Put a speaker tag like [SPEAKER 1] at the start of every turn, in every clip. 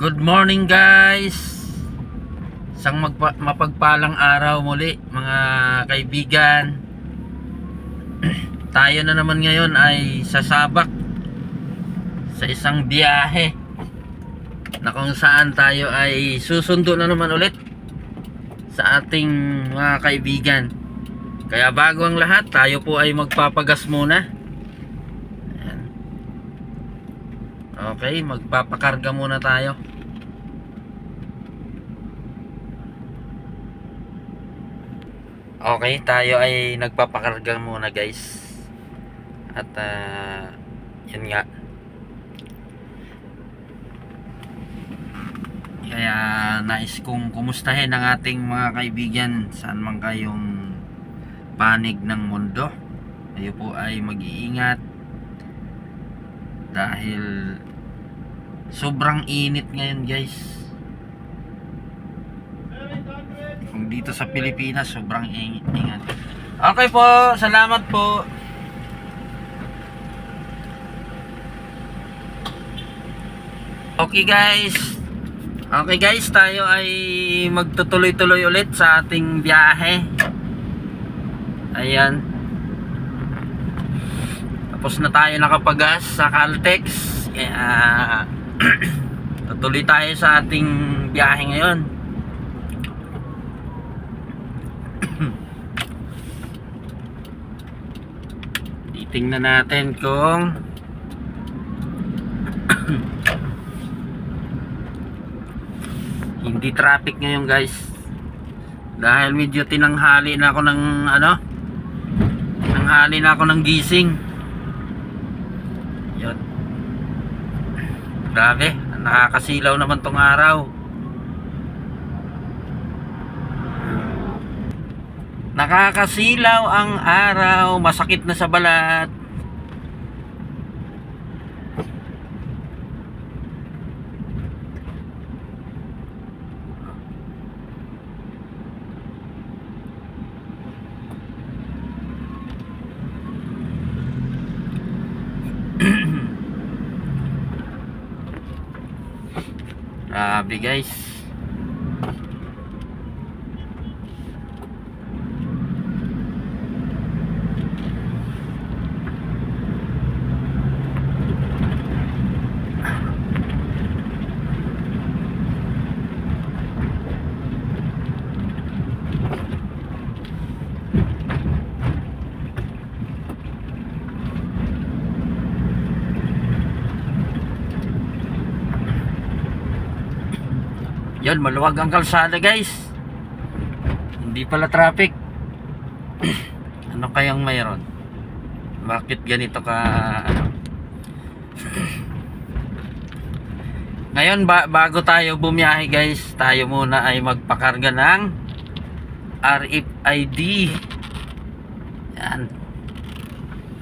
[SPEAKER 1] Good morning guys. Isang magpa- mapagpalang araw muli mga kaibigan. Tayo na naman ngayon ay sasabak Sa isang biyahe Na kung saan tayo ay susundo na naman ulit Sa ating mga kaibigan. Kaya bago ang lahat tayo po ay magpapagas muna. Okay, magpapakarga muna tayo Okay, tayo ay nagpapakarga muna guys. At ah, yun nga. Kaya nais kong kumustahin ang ating mga kaibigan saan man kayong panig ng mundo. Kayo po ay mag-iingat dahil sobrang init ngayon guys. Kung dito sa Pilipinas, sobrang ing- ingat. Okay po, salamat po. Okay guys. Okay guys, tayo ay magtutuloy-tuloy ulit sa ating biyahe. Ayan. Tapos na tayo nakapagas sa Caltex. Kaya tutuloy tayo sa ating biyahe ngayon. Titingnan natin kung hindi traffic ngayon guys. Dahil medyo tinanghali na ako ng ano tinanghali na ako ng gising. Yun. Grabe nakakasilaw naman tong araw nakakasilaw ang araw masakit na sa balat Grabe guys. Yan, maluwag ang kalsada guys. Hindi pala traffic. ano kayang mayroon? Bakit ganito ka ano? Ngayon ba, bago tayo bumiyahe guys, tayo muna ay magpakarga ng RFID. Yan.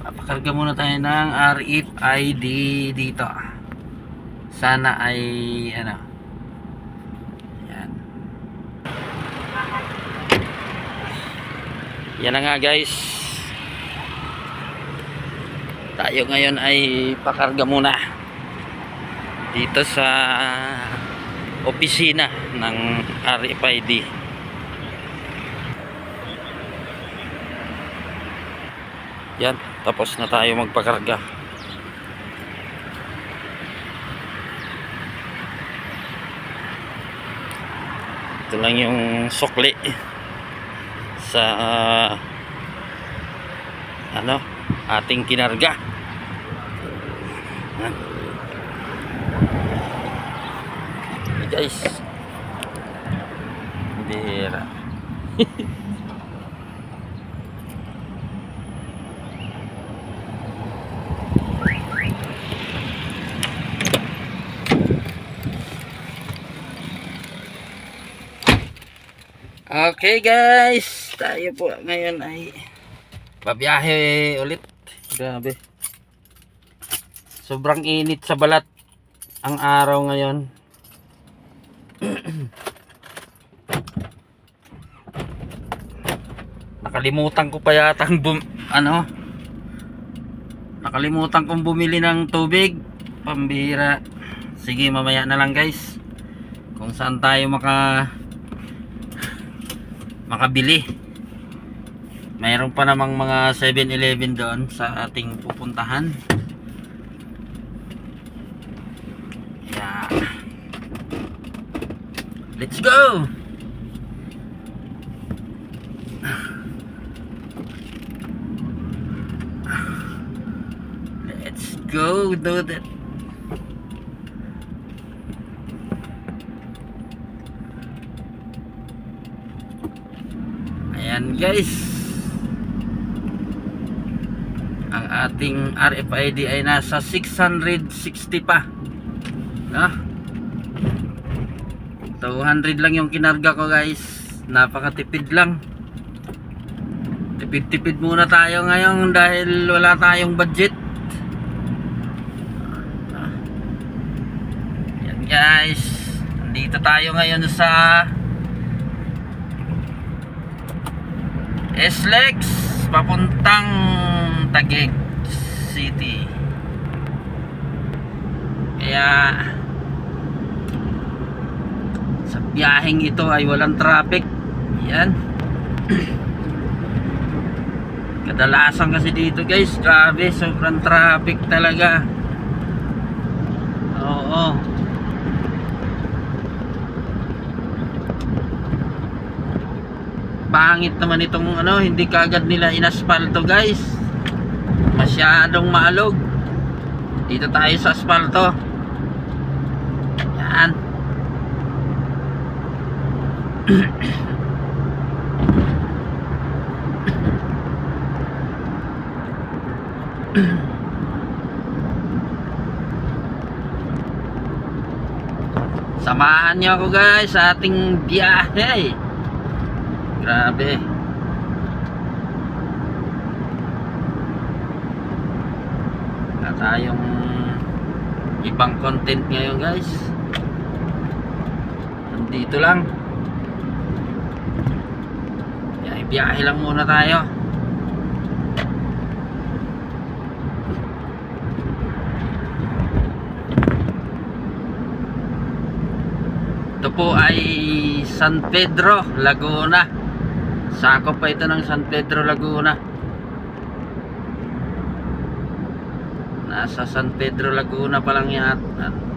[SPEAKER 1] Papakarga muna tayo ng RFID dito. Sana ay ano, yan. Yan na nga guys. Tayo ngayon ay pakarga muna dito sa opisina ng RFID. Yan, tapos na tayo magpakarga. Ito lang yung sukli sa ah, ano ating kinarga. Yan. Guys. Bira. Okay guys, tayo po ngayon ay babiyahe ulit. Grabe. Sobrang init sa balat ang araw ngayon. Nakalimutan ko pa yata ang bum ano? Nakalimutan kong bumili ng tubig. Pambira. Sige, mamaya na lang guys. kung saan tayo maka makabili mayroon pa namang mga 7-Eleven doon sa ating pupuntahan. Yeah. Let's go! Let's go do that. Ayan guys. Ang ating RFID ay nasa 660 pa. No? 200 lang yung kinarga ko guys. Napakatipid lang. Tipid-tipid muna tayo ngayon dahil wala tayong budget. Ayan guys. Nandito tayo ngayon sa SLEX papuntang Taguig City. Kaya sa biyaheng ito ay walang traffic. Yan. Kadalasan kasi dito guys, grabe, sobrang traffic talaga. Oo. pangit naman itong ano, hindi kagad nila inaspalto guys. Masyadong maalog. Dito tayo sa asfalto. Yan. Samahan niyo ako guys sa ating biyahe. Grabe. Wala tayong ibang content ngayon guys. Nandito lang. Biyahe lang muna tayo. Ito po ay San Pedro, Laguna. Sakop pa ito ng San Pedro, Laguna. Nasa San Pedro, Laguna pa lang yata.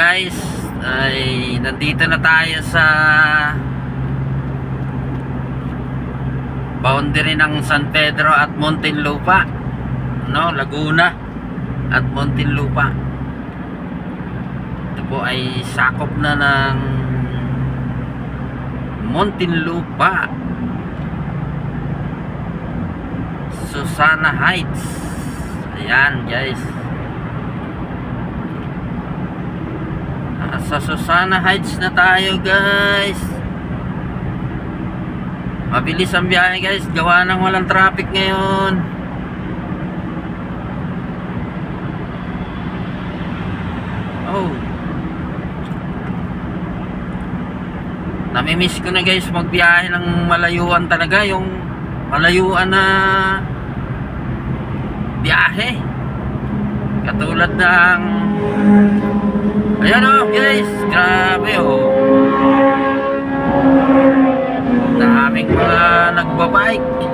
[SPEAKER 1] Guys, ay nandito na tayo sa boundary ng San Pedro at Muntinlupa. No, Laguna at Muntinlupa. Ito po ay sakop na ng Muntinlupa. Susana Heights. Ayan, guys. Sa Susana Heights na tayo guys. Mabilis ang biyahe guys. Gawa ng walang traffic ngayon. Oh. Namimiss ko na guys magbiyahe ng malayuan talaga. Yung malayuan na biyahe. Katulad ng Ayan oh guys, grabe oh. Daming mga nagbabike.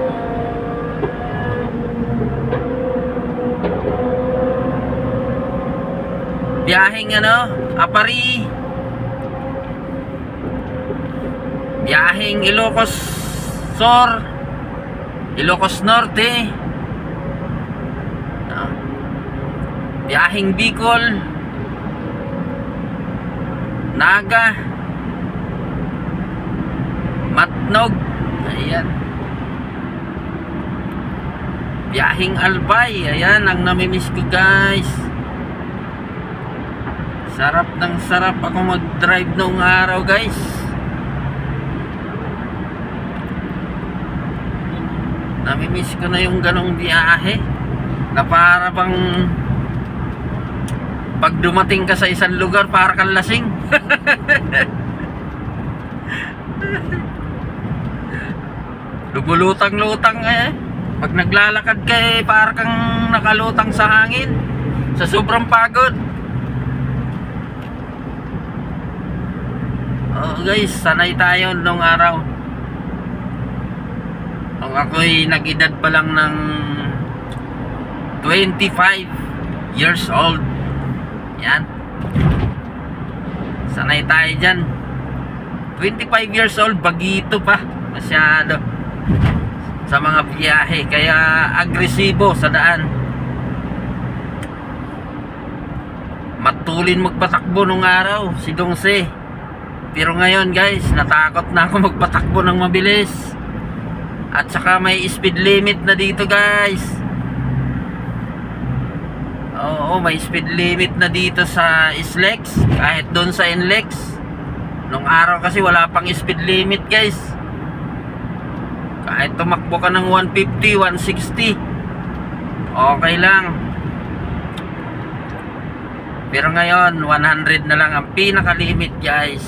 [SPEAKER 1] Biyaheng ano, Apari. Biyaheng Ilocos Sur. Ilocos Norte. Ah. Biyaheng Bicol. Naga. Matnog. Ayan. Biyahing Albay. Ayan, ang namimiss ko guys. Sarap ng sarap ako mag-drive noong araw guys. Namimiss ko na yung ganong biyahe. Na para bang pag dumating ka sa isang lugar para kang lasing. Lumulutang-lutang eh. Pag naglalakad ka eh, para kang nakalutang sa hangin. Sa sobrang pagod. Oh guys, sanay tayo nung araw. Nung ako'y nag-edad pa lang ng 25 years old. Yan. Sanay tayo dyan. 25 years old, bagito pa. Masyado. Sa mga biyahe. Kaya agresibo sa daan. Matulin magpatakbo nung araw. Si Dongse. Pero ngayon guys, natakot na ako magpatakbo ng mabilis. At saka may speed limit na dito guys. Oo, may speed limit na dito sa Islex. Kahit doon sa Inlex. Nung araw kasi wala pang speed limit guys. Kahit tumakbo ka ng 150, 160. Okay lang. Pero ngayon, 100 na lang ang pinaka-limit guys.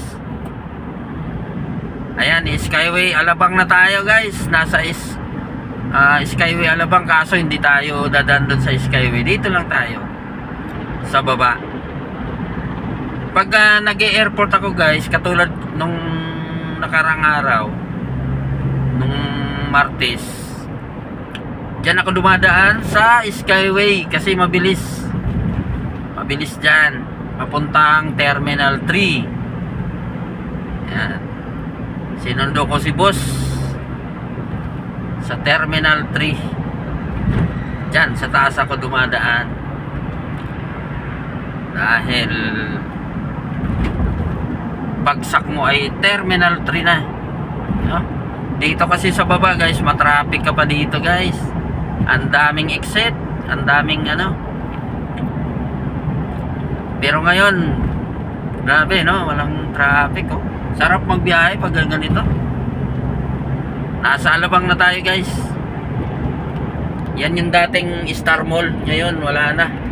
[SPEAKER 1] Ayan, Skyway Alabang na tayo guys. Nasa is ah, Skyway Alabang kaso hindi tayo dadan doon sa Skyway. Dito lang tayo. Sa baba. Pag ah, nag-airport ako guys, katulad nung nakarang araw, nung Martes, Diyan ako dumadaan sa Skyway kasi mabilis. Mabilis dyan. Papuntang Terminal 3. Yan. Sinundo ko si boss sa Terminal 3. Diyan, sa taas ako dumadaan. Dahil bagsak mo ay Terminal 3 na. No? Dito kasi sa baba guys, matraffic ka pa dito guys. Ang daming exit, ang daming ano. Pero ngayon, grabe no, walang traffic oh. Sarap magbiyahe pag ganito. Nasa Alabang na tayo guys. Yan yung dating Star Mall. Ngayon, wala na.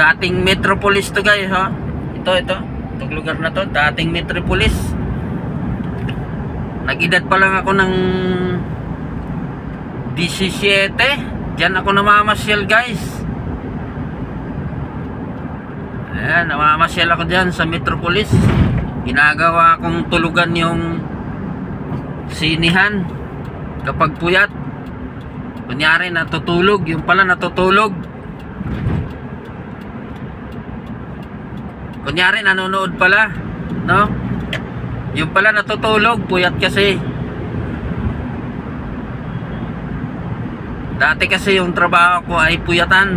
[SPEAKER 1] Dating Metropolis to guys ha. Ito, ito. Itong lugar na to. Dating Metropolis. Nag-edad pa lang ako ng 17. Diyan ako namamasyal guys. Ayan, namamasyal ako dyan sa Metropolis. Ginagawa kong tulugan yung sinihan kapag puyat. Kunyari natutulog, yung pala natutulog. Kunyari nanonood pala, no? Yung pala natutulog, puyat kasi. Dati kasi yung trabaho ko ay puyatan.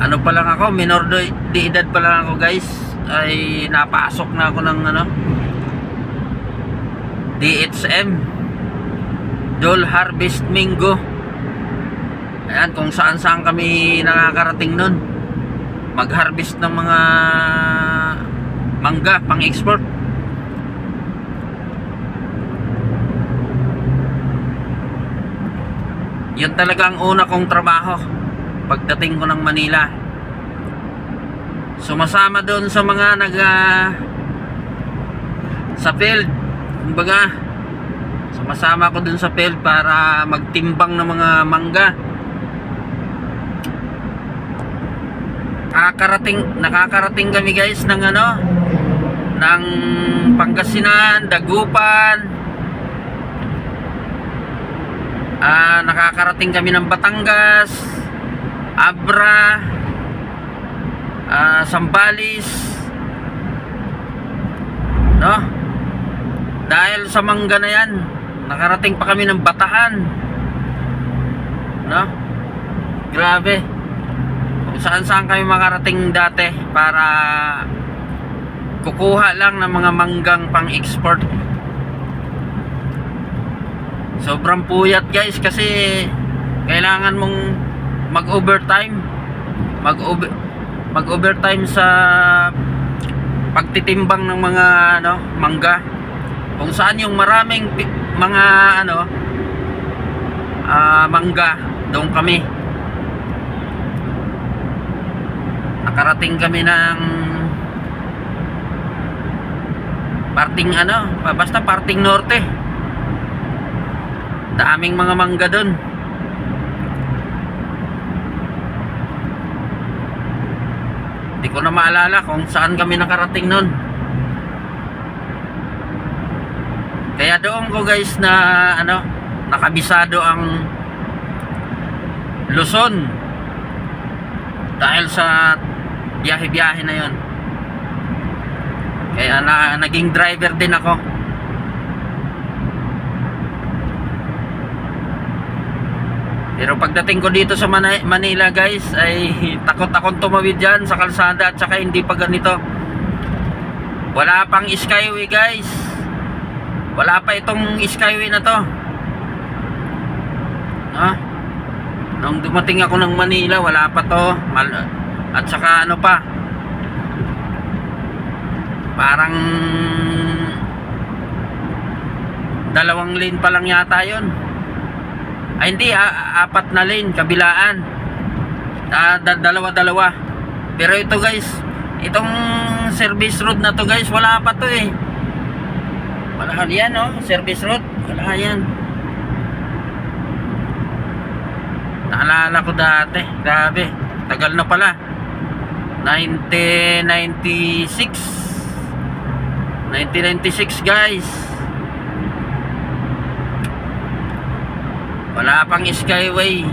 [SPEAKER 1] Ano pa lang ako, minor de, edad pa lang ako guys. Ay napasok na ako ng ano, DHM. Dole Harvest Mingo. Ayan, kung saan saan kami nakakarating nun. Mag-harvest ng mga mangga pang-export. Yun talaga ang una kong trabaho pagdating ko ng Manila. Sumasama doon sa mga nag ah, sa field, kumbaga sa Sumasama ako dun sa field para magtimbang ng mga mangga. Nakakarating, nakakarating kami guys ng ano, ng Pangasinan, Dagupan. Ah, nakakarating kami ng Batangas, Abra, ah, Sambales. No? Dahil sa mangga na yan, nakarating pa kami ng Bataan. No? Grabe. Saan saan kami makarating dati para kukuha lang ng mga manggang pang-export. Sobrang puyat guys kasi kailangan mong mag-overtime. Mag-over mag-overtime sa pagtitimbang ng mga ano, mangga. Kung saan yung maraming mga ano ah, mangga doon kami. Nakarating kami ng parting ano, basta parting norte. Daming mga mangga doon. Hindi ko na maalala kung saan kami nakarating noon. Kaya doon ko guys na ano, nakabisado ang Luzon. Dahil sa biyahe-biyahe na 'yon. Kaya na, naging driver din ako. Pero pagdating ko dito sa Manila guys ay takot akong tumawid dyan sa kalsada at saka hindi pa ganito. Wala pang skyway guys. Wala pa itong skyway na to. Ha? Nung dumating ako ng Manila, wala pa to. Mal- at saka ano pa? Parang dalawang lane pa lang yata 'yon. Ay hindi, apat na lane kabilaan. Da- dalawa-dalawa. Pero ito guys, itong service road na to guys, wala pa to eh. Wala yan oh, service road. Wala yan. Naalala ko dati, grabe. Tagal na pala. 1996. 1996 guys. Wala pang skyway.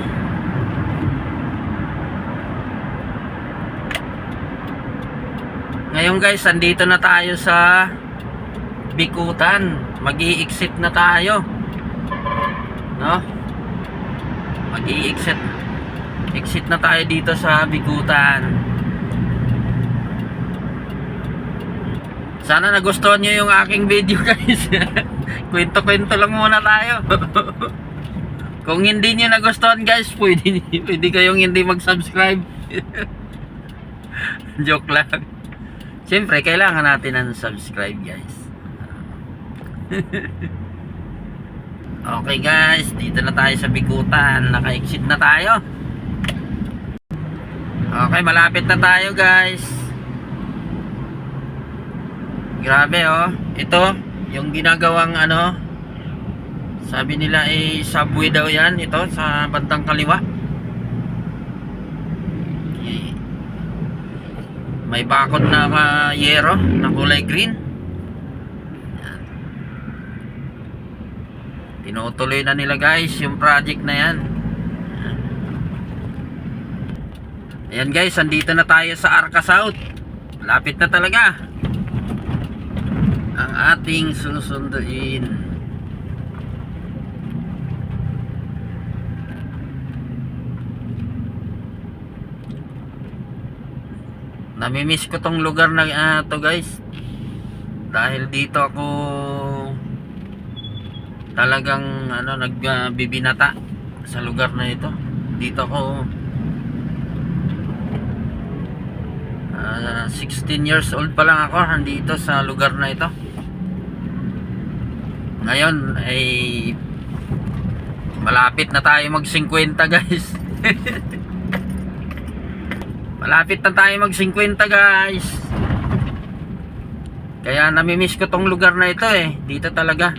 [SPEAKER 1] Ngayon guys, andito na tayo sa Bikutan. Mag-i-exit na tayo. No? Mag-i-exit. Exit na tayo dito sa Bikutan. Sana nagustuhan nyo yung aking video guys. Kwento-kwento lang muna tayo. Kung hindi nyo nagustuhan guys, pwede, pwede kayong hindi mag-subscribe. Joke lang. Siyempre, kailangan natin ng subscribe guys. okay guys, dito na tayo sa Bikutan. Naka-exit na tayo. Okay, malapit na tayo guys. Grabe oh. Ito, yung ginagawang ano, sabi nila ay subway daw yan. Ito, sa bandang kaliwa. Eh, May bakod na uh, yero na kulay green. Tinutuloy na nila guys yung project na. Yan. Ayan guys, andito na tayo sa Arca South. Lapit na talaga ang ating susunduin. Namimiss ko tong lugar na ah, to guys. Dahil dito ako talagang ano nagbibinata sa lugar na ito. Dito ako ah, 16 years old pa lang ako nandito sa lugar na ito. Ngayon ay malapit na tayo mag 50 guys. malapit na tayo mag 50 guys. Kaya namimiss ko tong lugar na ito eh. Dito talaga.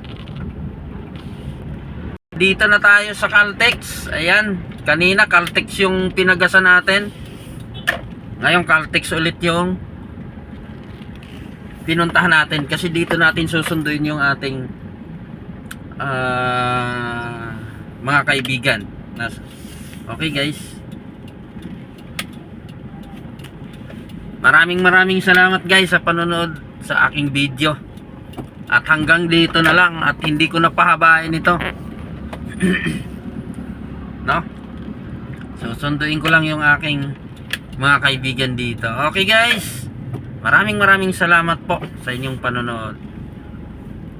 [SPEAKER 1] dito na tayo sa Caltex. Ayan, kanina Caltex yung pinagasa natin. Ngayon Caltex ulit yung pinuntahan natin kasi dito natin susunduin yung ating ah, mga kaibigan. Okay guys. Maraming maraming salamat guys sa panonood sa aking video. At hanggang dito na lang at hindi ko na pahabain ito. no? Susunduin ko lang yung aking mga kaibigan dito. Okay guys. Maraming maraming salamat po sa inyong panonood.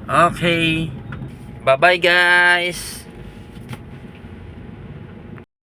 [SPEAKER 1] Okay. Bye-bye guys.